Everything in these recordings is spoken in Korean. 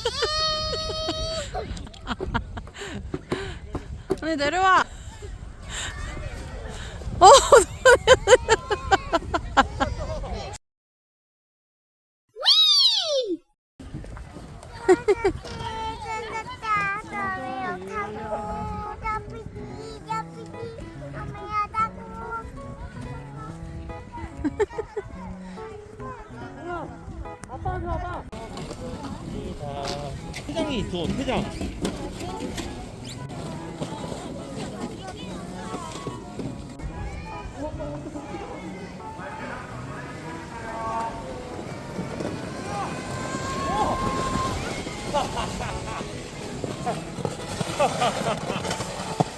아니 내려와. 어. 퇴장이 있어 퇴장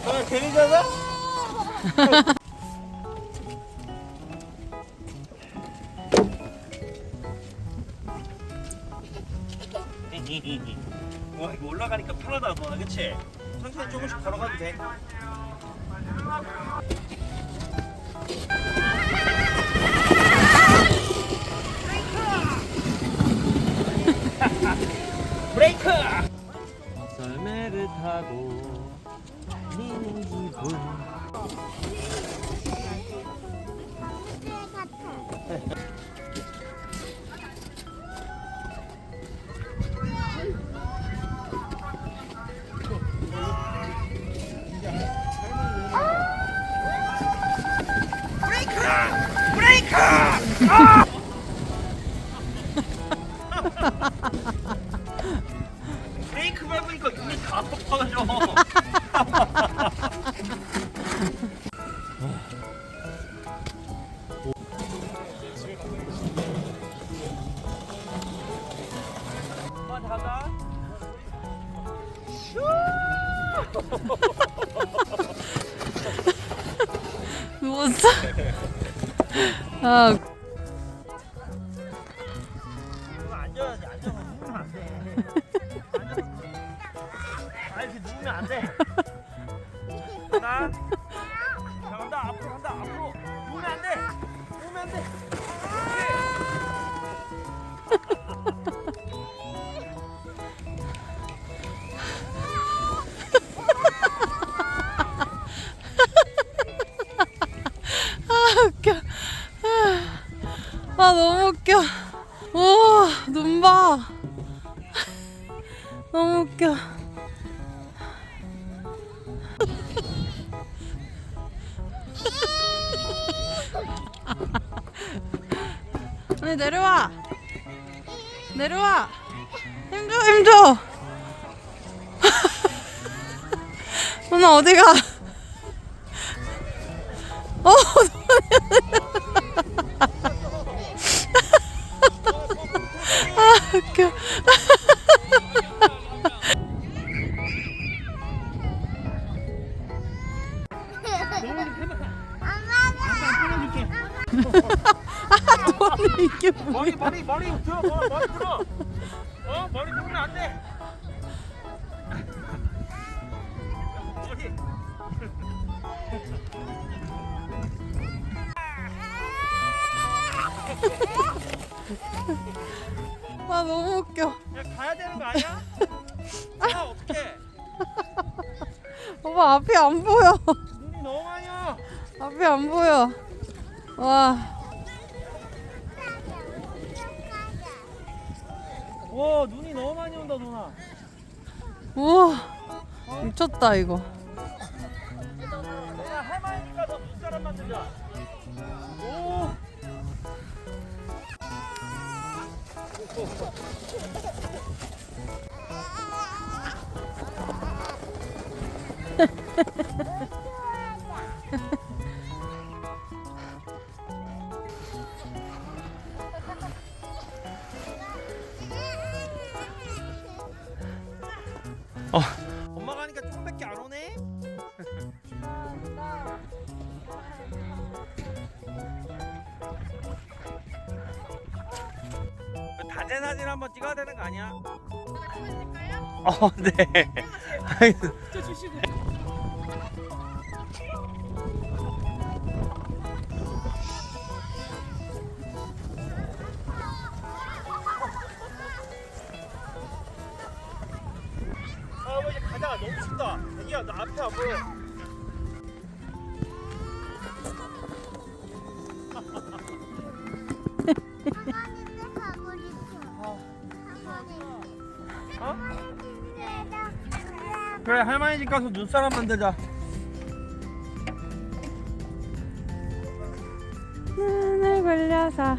아 괜히 잡아? 와 이거 올라가니까 편하다 너 그치? 천천히 조금씩 걸어가도 돼 브레이크! 썰매를 타고 달리는 기분 브 레이크 밟으니까 눈이 다 가자 누웠어? 아 돼 간다 자 간다 앞으로 간다 앞으로 누우면 안돼 누우면 안돼 웃겨. 아 너무 웃겨. 오, 눈 봐. 너무 웃겨. 아니 내려와. 내려와. 힘줘 힘줘. 누나 어디가? 어, 아, 웃겨. 너는 이게 뭐야? 머리 머리 머리 들어 머리, 머리 들어 어 머리 누우면 안돼 머리 아, 너무 웃겨. 야 가야 되는 거 아니야? 아 어떡해 오빠 앞이 안 보여. 눈이 너무 많이 와 앞이 안 보여. 와, 와 눈이 너무 많이 온다 누나 우와. 미쳤다, 이거. 엄마가 하니까 조금밖에 안 오네 다재 사진 한번 찍어야 되는 거 아니야? 어, 네. 애기야 너 무 춥다 애기야 나 앞에 안 보여. 어? 그래 할머니 집 가서 눈사람 만들자 눈을 굴려서